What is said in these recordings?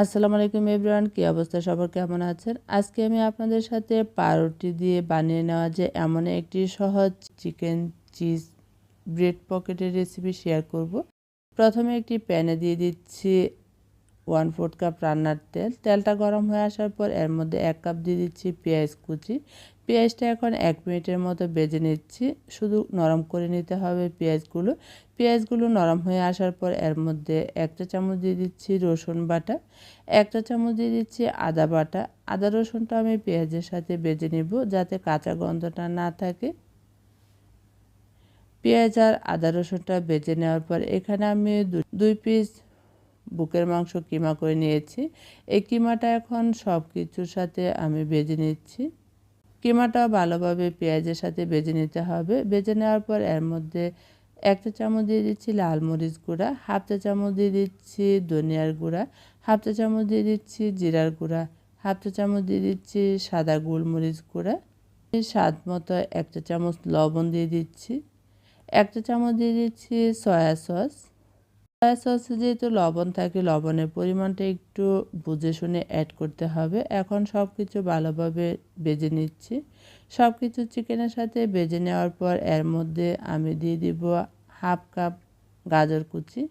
আসসালামু আলাইকুম এভরিওয়ান, কী অবস্থা? সবার কেমন আছেন? আজকে আমি আপনাদের সাথে পাউরুটি দিয়ে বানিয়ে নেওয়া যে এমন একটি সহজ চিকেন চিজ ব্রেড পকেটের রেসিপি শেয়ার করব। প্রথমে একটি প্যানে দিয়ে দিচ্ছি ওয়ান ফোর্থ কাপ রান্নার তেল। তেলটা গরম হয়ে আসার পর এর মধ্যে এক কাপ দিয়ে দিচ্ছি পেঁয়াজ কুচি। পেঁয়াজটা এখন এক মিনিটের মতো বেজে নিচ্ছি। শুধু নরম করে নিতে হবে পেঁয়াজগুলো। পেঁয়াজগুলো নরম হয়ে আসার পর এর মধ্যে একটা চামচ দিয়ে দিচ্ছি রসুন বাটা একটা চামচ দিয়ে দিচ্ছি আদা বাটা। আদা রসুনটা আমি পেঁয়াজের সাথে বেজে নেব যাতে কাঁচা গন্ধটা না থাকে। পেঁয়াজ আর আদা রসুনটা বেজে নেওয়ার পর এখানে আমি দুই পিস বুকের মাংস কিমা করে নিয়েছি। এই কিমাটা এখন সব কিছুর সাথে আমি বেজে নিচ্ছি। কিমাটা ভালোভাবে পেঁয়াজের সাথে বেজে নিতে হবে। বেজে নেওয়ার পর এর মধ্যে একটা চামচ দিয়ে দিচ্ছি লাল মরিচ গুঁড়া, হাফ চা চামচ দিয়ে দিচ্ছি ধনিয়ার গুঁড়া, হাফ চা চামচ দিয়ে দিচ্ছি জিরার গুঁড়া, হাফ চা চামচ দিয়ে দিচ্ছি সাদা গোলমরিচ গুঁড়া, স্বাদ মতো একটা চামচ লবণ দিয়ে দিচ্ছি একটা চামচ দিয়ে দিচ্ছি সয়া সস সয়া সসে যেহেতু লবণ থাকে, লবণের পরিমাণটা একটু বুঝে শুনে অ্যাড করতে হবে। এখন সব কিছু ভালোভাবে বেজে নিচ্ছি। সব কিছু চিকেনের সাথে বেজে নেওয়ার পর এর মধ্যে আমি দিয়ে দিব হাফ কাপ গাজর কুচি।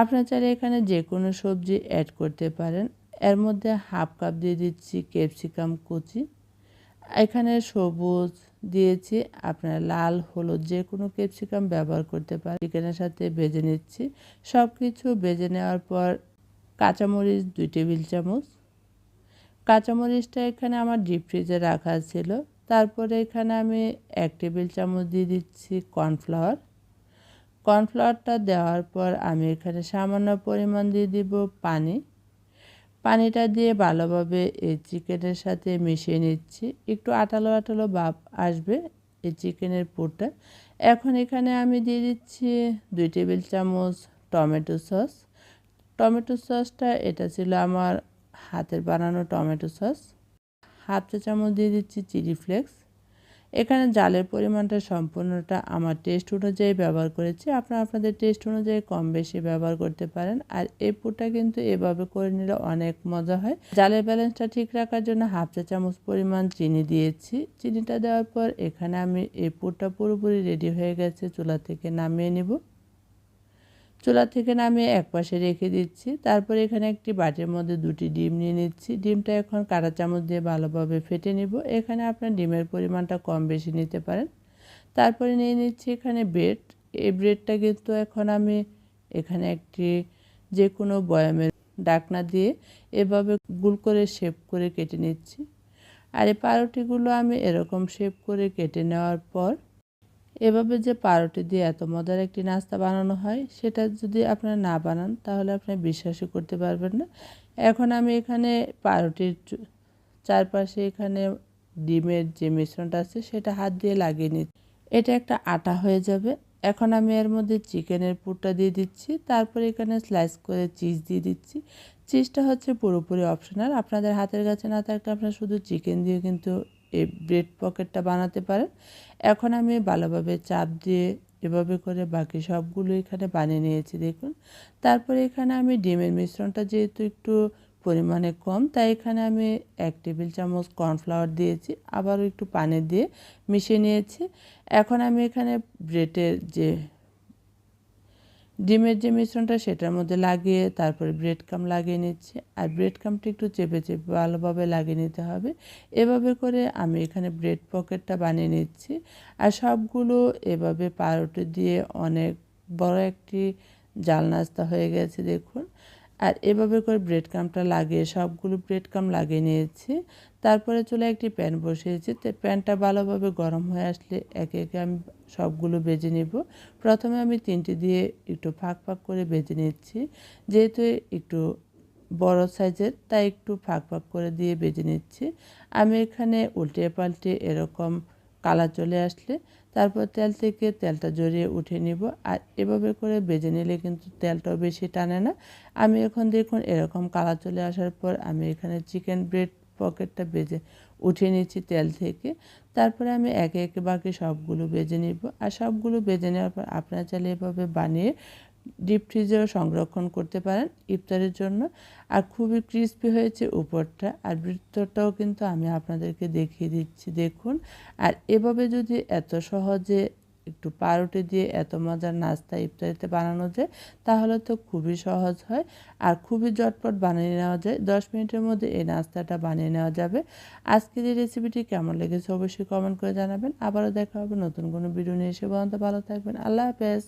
আপনার চাইলে এখানে যে কোনো সবজি অ্যাড করতে পারেন। এর মধ্যে হাফ কাপ দিয়ে দিচ্ছি ক্যাপসিকাম কুচি। এখানে সবুজ দিয়েছি, আপনারা লাল, হলুদ যে কোনো ক্যাপসিকাম ব্যবহার করতে পারেন। চিকেনের সাথে বেজে নিচ্ছি। সব কিছু বেজে নেওয়ার পর কাঁচামরিচ দুই টেবিল চামচ। কাঁচামরিচটা এখানে আমার ডিপ ফ্রিজে রাখা ছিল। তারপরে এখানে আমি এক টেবিল চামচ দিয়ে দিচ্ছি কর্নফ্লাওয়ার। কর্নফ্লাওয়ারটা দেওয়ার পর আমি এখানে সামান্য পরিমাণ দিয়ে দিব পানি। পানিটা দিয়ে ভালোভাবে এই চিকেনের সাথে মিশিয়ে নিচ্ছি। একটু আটালো আটালো ভাব আসবে এই চিকেনের পুরটা। এখন এখানে আমি দিয়ে দিচ্ছি দুই টেবিল চামচ টমেটো সস। টমেটো সসটা, এটা ছিল আমার হাতের বানানো টমেটো সস। হাফ চা চামচ দিয়ে দিচ্ছি চিলি ফ্লেক্স। এখানে জালের পরিমাণটা সম্পূর্ণটা আমার টেস্ট অনুযায়ী ব্যবহার করেছি। আপনারা আপনাদের টেস্ট অনুযায়ী কম বেশি ব্যবহার করতে পারেন। আর এই পুরটা কিন্তু এভাবে করে নিলে অনেক মজা হয়। জালের ব্যালেন্সটা ঠিক রাখার জন্য হাফ চা চামচ পরিমাণ চিনি দিয়েছি। চিনিটা দেওয়ার পর এখানে আমি এই পুরটা পুরোপুরি রেডি হয়ে গেছে। চুলা থেকে নামিয়ে নেব। চুলা থেকে নামিয়ে এক পাশে রেখে দিচ্ছি। তারপর এখানে একটি বাটির মধ্যে দুটি ডিম নিয়ে নিচ্ছি। ডিমটা এখন কাঁটা চামচ দিয়ে ভালোভাবে ফেটে নিব। এখানে আপনার ডিমের পরিমাণটা কম বেশি নিতে পারেন। তারপরে নিয়ে নিচ্ছি এখানে ব্রেড। এই ব্রেডটা কিন্তু এখন আমি এখানে একটি যে কোনো বয়ামের ডাকনা দিয়ে এভাবে গুল করে শেপ করে কেটে নিচ্ছি। আর এই পাউরুটিগুলো আমি এরকম শেপ করে কেটে নেওয়ার পর এভাবে যে পাউরুটি দিয়ে এত মজার একটি নাস্তা বানানো হয়, সেটা যদি আপনারা না বানান, তাহলে আপনি বিশ্বাসই করতে পারবেন না। এখন আমি এখানে পাউরুটির চারপাশে এখানে ডিমের যে মিশ্রণটা আছে, সেটা হাত দিয়ে লাগিয়ে নিচ্ছি। এটা একটা আটা হয়ে যাবে। এখন আমি এর মধ্যে চিকেনের পুরটা দিয়ে দিচ্ছি। তারপরে এখানে স্লাইস করে চিজ দিয়ে দিচ্ছি। চিজটা হচ্ছে পুরোপুরি অপশনাল। আপনাদের হাতের কাছে না থাকলে আপনারা শুধু চিকেন দিয়ে কিন্তু এই ব্রেড পকেটটা বানাতে পারেন। এখন আমি ভালোভাবে চাপ দিয়ে এভাবে করে বাকি সবগুলো এখানে বানিয়ে নিয়েছি, দেখুন। তারপরে এখানে আমি ডিমের মিশ্রণটা যেহেতু একটু পরিমাণে কম, তাই এখানে আমি এক টেবিল চামচ কর্নফ্লাওয়ার দিয়েছি। আবারও একটু পানি দিয়ে মিশিয়ে নিয়েছি। এখন আমি এখানে ব্রেডের যে ডিমের যে মিশ্রণটা সেটার মধ্যে লাগিয়ে তারপরে ব্রেড কাম লাগিয়ে নিচ্ছি। আর ব্রেড কামটা একটু চেপে চেপে ভালোভাবে লাগিয়ে নিতে হবে। এভাবে করে আমি এখানে ব্রেড পকেটটা বানিয়ে নিচ্ছি। আর সবগুলো এভাবে পাউরুটি দিয়ে অনেক বড় একটি জাল নাস্তা হয়ে গেছে, দেখুন। আর এভাবে করে ব্রেড কামটা লাগিয়ে সবগুলো ব্রেড কাম লাগিয়ে নিয়েছি। তারপরে চলে একটি প্যান বসিয়েছি। তো প্যানটা ভালোভাবে গরম হয়ে আসলে একে একে আমি সবগুলো বেজে নেব। প্রথমে আমি তিনটি দিয়ে একটু ফাঁক ফাঁক করে বেজে নিচ্ছি। যেহেতু একটু বড় সাইজের, তাই একটু ফাঁক ফাঁক করে দিয়ে বেজে নিচ্ছি। আমি এখানে উল্টে পাল্টে এরকম কালা চলে আসলে তারপর তেল থেকে তেলটা জড়িয়ে উঠে নিব। আর এভাবে করে বেজে নিলে কিন্তু তেলটাও বেশি টানে না। আমি এখন দেখুন এরকম কালা চলে আসার পর আমি এখানে চিকেন ব্রেড পকেটটা বেজে উঠিয়ে নিচ্ছি তেল থেকে। তারপরে আমি একে একে বাকি সবগুলো বেজে নিব। আর সবগুলো বেজে নেওয়ার পর আপনারা চাইলে এভাবে বানিয়ে ডিপ ফ্রিজেও সংরক্ষণ করতে পারেন ইফতারের জন্য। আর খুবই ক্রিস্পি হয়েছে উপরটা। আর বৃত্তটাও কিন্তু আমি আপনাদেরকে দেখিয়ে দিচ্ছি, দেখুন। আর এভাবে যদি এত সহজে একটু পাউরুটি দিয়ে এত মজার নাস্তা ইফতারিতে বানানো যায়, তাহলে তো খুবই সহজ হয়। আর খুবই ঝটপট বানিয়ে নেওয়া যায়। দশ মিনিটের মধ্যে এই নাস্তাটা বানিয়ে নেওয়া যাবে। আজকের এই রেসিপিটি কেমন লেগেছে অবশ্যই কমেন্ট করে জানাবেন। আবারও দেখা হবে নতুন কোনো ভিডিও নিয়ে। এসে পর্যন্ত ভালো থাকবেন। আল্লাহ হাফেজ।